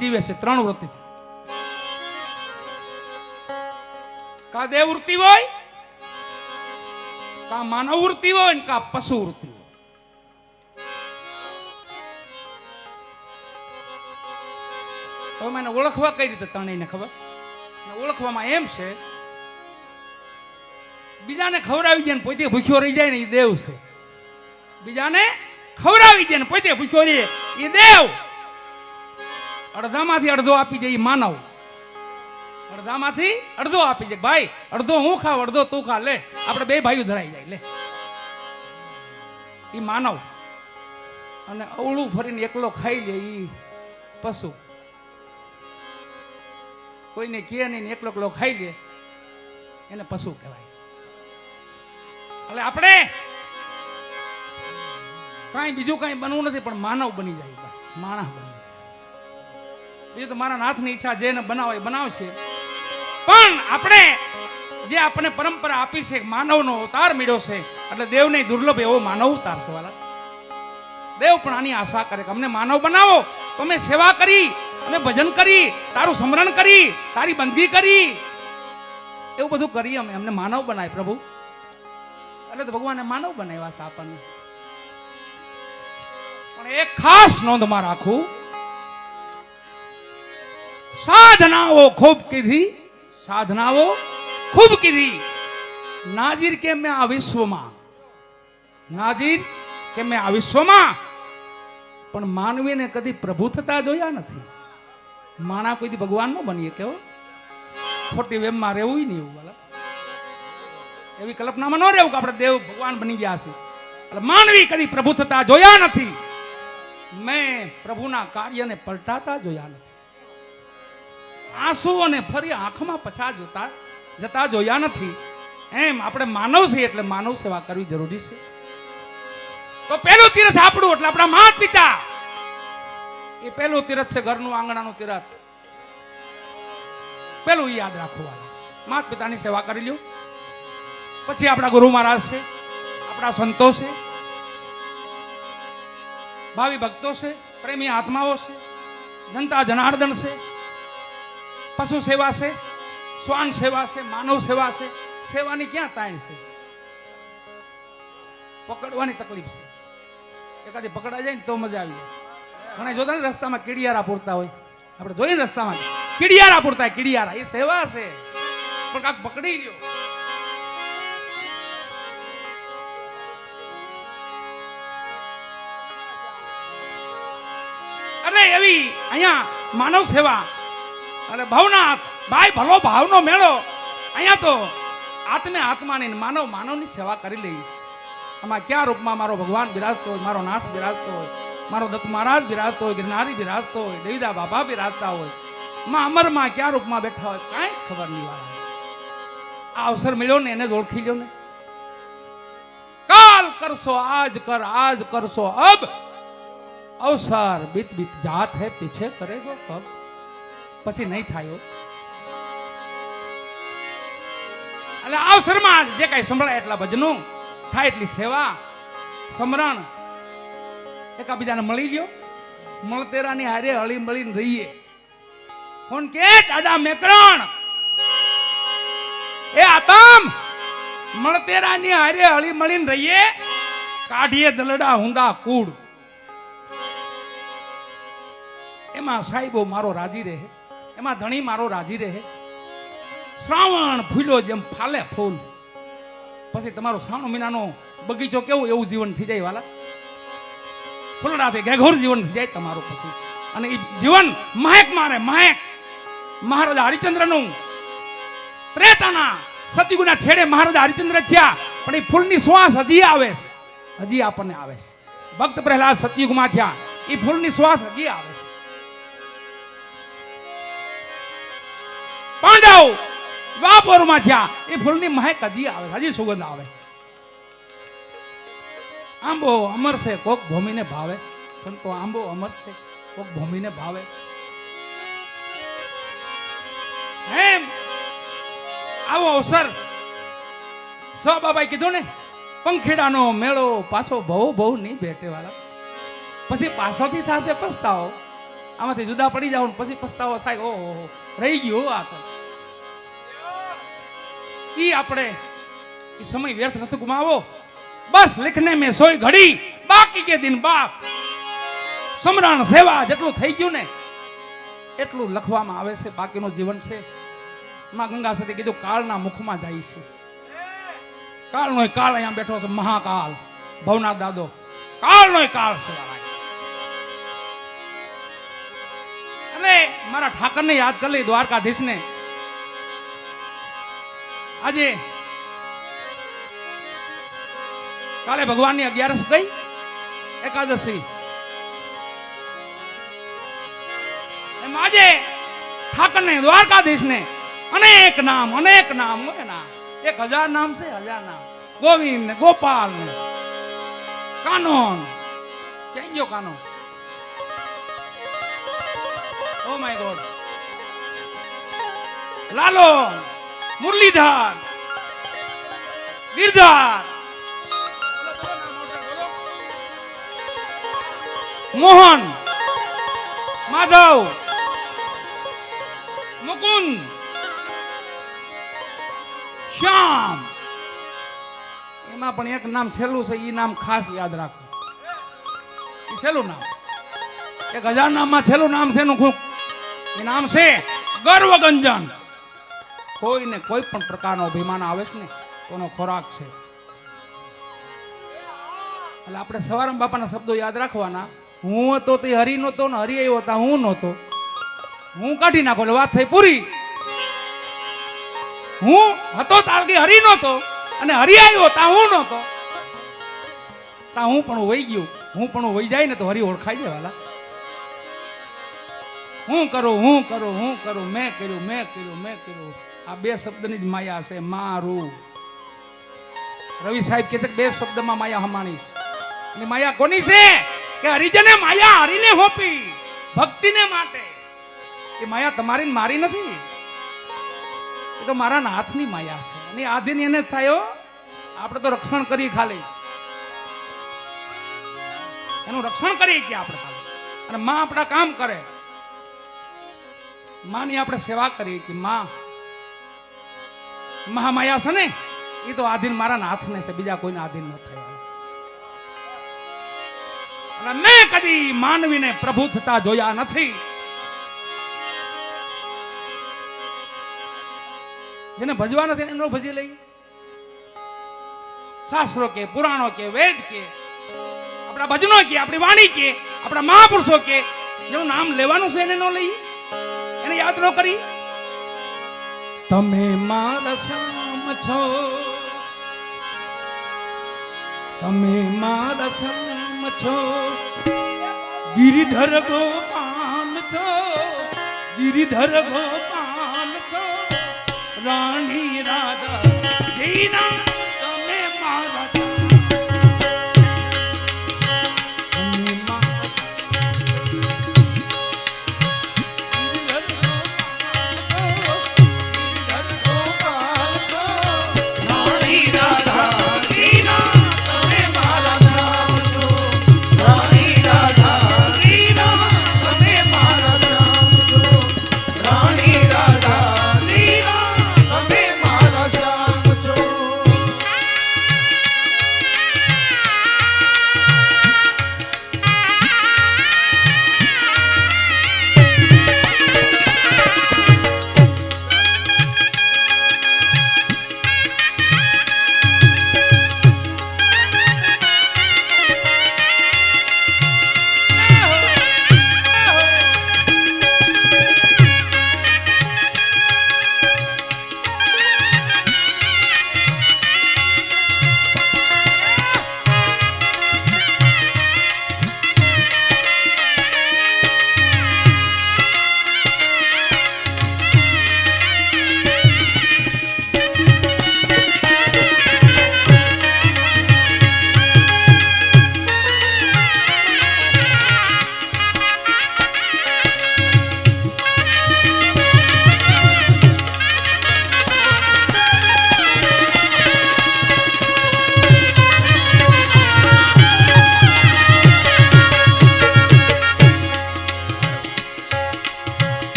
જીવે છે, ત્રણ વૃત્તિથી કા દેવ વૃત્તિ હોય, કા માનવ વૃત્તિ હોય કા પશુ વૃત્તિ હોય. તો મને ઓળખવા કઈ રીતે ત્રણેયને ખબર? ઓળખવામાં એમ છે, બીજાને ખવડાવી જાય ને પોતે ભૂખ્યો રહી જાય ને એ દેવ છે. બીજાને ખવડાવી જાય ને પોતે ભૂખ્યો રહી એ દેવ અડધામાંથી અડધો આપી દે એ માનવ. અડધામાંથી અડધો આપી દે. ભાઈ, અડધો હું ખાવ, અડધો તું ખા. લે, આપણે બે ભાઈઓ ધરાઈ જાય, લે. એ માનવ. અને અવળું ફરીને એકલો ખાઈ લે એ પશુ. કોઈને કે નહીં એકલો એકલો ખાઈ લે, એને પશુ કહેવાય એટલે આપણે કાંઈ બીજું કાંઈ બનવું નથી, પણ માનવ બની જાય, બસ, માણસ બની બીજું તો મારા નાથની ઈચ્છા જેને બનાવે બનાવશે. પણ આપણે જે આપણને પરંપરા આપી છે માનવનો અવતાર મળ્યો છે, એટલે દેવને દુર્લભ એવો માનવ અવતાર છે વાલા. દેવ પણ આની આશા કરે કે અમને માનવ બનાવો, તો અમે સેવા કરી, અમે ભજન કરી, તારું સ્મરણ કરી, તારી બંદગી કરી. એવું બધું કરી અમે, અમને માનવ બનાય પ્રભુ. એટલે તો ભગવાને માનવ બનાવ્યા છે આપણને. પણ એક ખાસ નોંધમાં રાખું સાધનાઓ ખૂબ કીધી, સાધનાઓ ખૂબ કીધી. નાજીર કે મેં આ વિશ્વમાં? નાજીર કે મેં આ વિશ્વમાં? પણ માનવીને કદી પ્રભુ થતા જોયા નથી. માણા કોઈ ભગવાન નો બનીએ કેવો ખોટી વેમમાં રહેવું નહીં એવું બોલા એવી કલ્પનામાં ન રહેવું કે આપણે દેવ ભગવાન બની ગયા છે એટલે માનવી કદી પ્રભુ થતા જોયા નથી. મેં પ્રભુના કાર્યને પલટાતા જોયા નથી. આંસુ અને ફરી આંખમાં પછા જોતા જતા જોયા નથી. એમ આપણે માનવ છીએ એટલે માનવ સેવા કરવી જરૂરી છે. તો પહેલું તીર્થ આપણું એટલે આપણા માતા પિતા એ પહેલું તીર્થ છે ઘરનું આંગણાનું તીર્થ. પહેલું યાદ રાખવાનું. માતા પિતાની સેવા કરી લ્યો. પછી આપણા ગુરુ મહારાજ છે, આપણા સંતો છે, ભાવિ ભક્તો છે, પ્રેમી આત્માઓ છે, જનતા જનાર્દન છે પશુ સેવા છે, શ્વાન સેવા છે, માનવ સેવા છે, સેવાની ક્યાં તાણ છે? પકડવાની તકલીફ છે. એકાદી પકડા જાય ને તો મજા આવી જાય. ઘણા જોતા ને રસ્તામાં કીડિયારા પૂરતા હોય. આપણે જોઈએ રસ્તામાં. કીડિયારા પૂરતા કીડિયારા. એ સેવા છે. પણ કાંક પકડી લ્યો. એટલે એવી અહીંયા માનવ સેવા અને ભવનાથ ભાઈ ભલો ભાવનો મેળો. અહીંયા તો આત્મે આત્માની માનવ માનવની સેવા કરી લઈ. આમાં ક્યાં રૂપમાં મારો ભગવાન બિરાજતો હોય, મારો નાથ બિરાજતો હોય, મારો દત્ત મહારાજ બિરાજતો હોય, ગિરનારી બિરાજતો હોય, દેવીદા બાબા બિરાજતા હોય. માં અમરમાં ક્યાં રૂપમાં બેઠા હોય કાંઈ ખબર નહીં વાળા. આ અવસર મળ્યો ને એને જ ઓળખી લ્યો ને. કાલ કરશો, આજ કર, આજ કરશો. અબ, અવસર બીત બીત જાત હે, પીછે કરેગો કબ. પછી નહીં થાય. એટલે અવસરમાં જે કાંઈ સંભળાય એટલા ભજનું. થાય એટલી સેવા. સમરણ. એકાબીજાને મળી લ્યો. મળતેરાની હારે હળી મળીને રહીએ. કોણ કે, દાદા મેકરણ. એ આતમ, મળતેરાની હારે હળી મળીને રહીએ. કાઢીએ દલડા હુંદા કૂડ એમાં સાહેબો મારો રાજી રહે. એમાં ધણી મારો રાજી રહે. શ્રાવણ ફૂલો જેમ ફાલે ફૂલ. પછી તમારો શ્રાવણ મહિનાનો બગીચો કેવું એવું જીવન થઈ જાય વાલા? ફૂલડાથી ઘેઘોર જીવન થઈ જાય તમારું પછી. અને એ જીવન મહેક મારે, મહેક. મહારાજા હરિચંદ્રનું ત્રેતાના સતયુગના છેડે મહારાજા હરિચંદ્ર થયા, પણ એ ફૂલની શ્વાસ હજી આવે છે. હજી આપણને આવે છે. ભક્ત પ્રહલાદ સતયુગમાં થયા એ ફૂલની શ્વાસ હજી આવે છે. પાંડવ. દ્વાપરમાં થયા. એ ફૂલની મહેક કદી આવે, હજી સુગંધ આવે. આંબો અમર છે, કોક ભૂમિને ભાવે. સંતો આંબો અમર છે, કોક ભૂમિને ભાવે. એમ. આવો અવસર. સો બાબાએ કીધું ને, પંખીડાનો મેળો પાછો બહુ બહુ નહીં ભેટે વાળા પછી પાછળથી થશે પસ્તાવો. આમાંથી જુદા પડી જાવ પછી પસ્તાવો થાય. ઓહો, રહી ગયો આ તો. ઈ આપણે ઈ સમય વ્યર્થ નથી ગુમાવો. બસ લેખને મેં સોય ઘડી. બાકી કે દિન બાપ. સમરણ સેવા જેટલું થઈ ગયું ને, એટલું લખવામાં આવે છે, બાકીનું જીવન છે. માં ગંગા સતી કીધું, કાળના મુખમાં જાય છે. કાળનો કાળ અહીંયા બેઠો છે મહાકાલ ભવનાથ દાદો, કાળનો કાળ છે અને મારા ઠાકરને યાદ કરી લઈ દ્વારકાધીશને. આજે કાલે ભગવાનની અગિયારસ ગઈ? એકાદશી. એમ આજે ઠાકરને, દ્વારકાધીશને અનેક નામ અનેક નામ હોય ના એક હજાર નામ છે, હજાર નામ. ગોવિંદ ને ગોપાલ ને કાનોન. ક્યાં ગયો કાનોન? Oh my god Lalo. Murlidhar. Girdhar. Mohan. Madhav. Mukund. Shyam. એમાં પણ એક નામ છેલ્લું છે એ નામ ખાસ યાદ રાખો. એ છેલ્લું નામ. એક હજાર નામમાં છેલ્લું નામ છે એનું ખૂબ. એ નામ છે ગર્વગંજન. કોઈને કોઈ પણ પ્રકારનો અભિમાન આવે છે ને એનો ખોરાક છે. એટલે આપણે સવારમાં બાપાના શબ્દો યાદ રાખવાના. હું હતો તે હરી નહોતો ને હરી આવ્યો હતા હું નહોતો. હું કાઢી નાખો વાત થઈ પૂરી. હું હતો તાળગી હરી નહોતો અને હરી આવ્યો તા હું નહોતો. તા હું પણ વહી ગયું. હું પણ વહી જાય ને તો હરી ઓળખાઈ જાય વાલા. હું કરું હું કરું હું કરું, મેં કર્યું મેં કર્યું મેં કર્યું. આ બે શબ્દની જ માયા છે, મારું. રવિ સાહેબ કહે છે બે શબ્દમાં માયા હમાણીશ અને માયા કોની છે? કે હરિજને માયા હરીને હોપી, ભક્તિને માટે. એ માયા તમારી મારી નથી. એ તો મારા હાથની માયા છે. અને આધીન એને થયો આપણે તો રક્ષણ કરીએ ખાલી. એનું રક્ષણ કરીએ કે આપણે અને માં આપણા કામ કરે. માની આપણે સેવા કરીએ કે માં મહામાયા છે ને, એ તો આધીન મારા હાથને છે, બીજા કોઈને આધીન ન થયા. મેં કદી માનવીને પ્રભુ થતા જોયા નથી. જેને ભજવા નથી એનો ભજી લઈ. શાસ્ત્રો કે, પુરાણો કે, વેદ કે, આપણા ભજનો કે, આપણી વાણી કે, આપણા મહાપુરુષો કે, જેનું નામ લેવાનું છે એને ન લઈ. એને યાદ ન કરી. તમે મારા શ્યામ છો. તમે મારા શ્યામ છો. ગિરિધર ગોપાલ છો. ગિરિધર ગોપાલ છો. રાણી રાધા તમે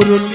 vurulmaz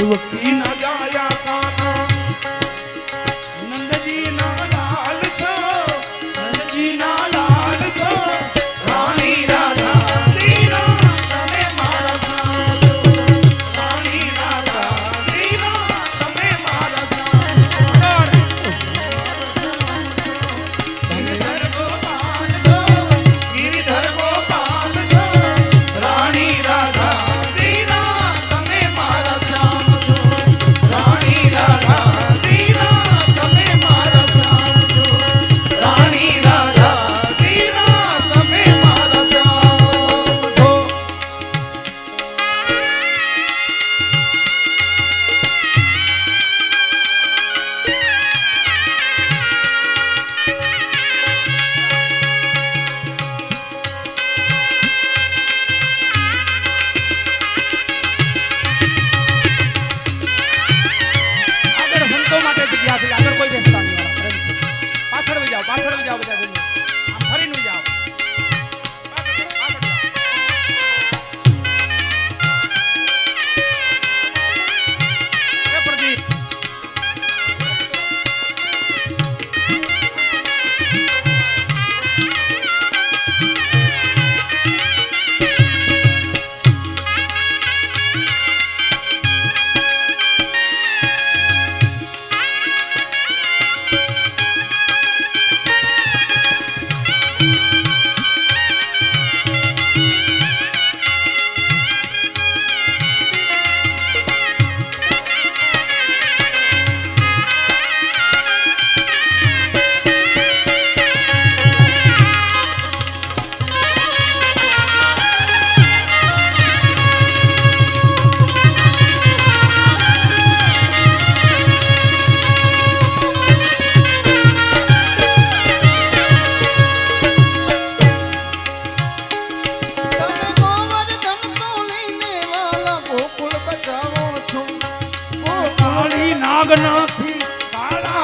Inagawa.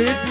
Did you?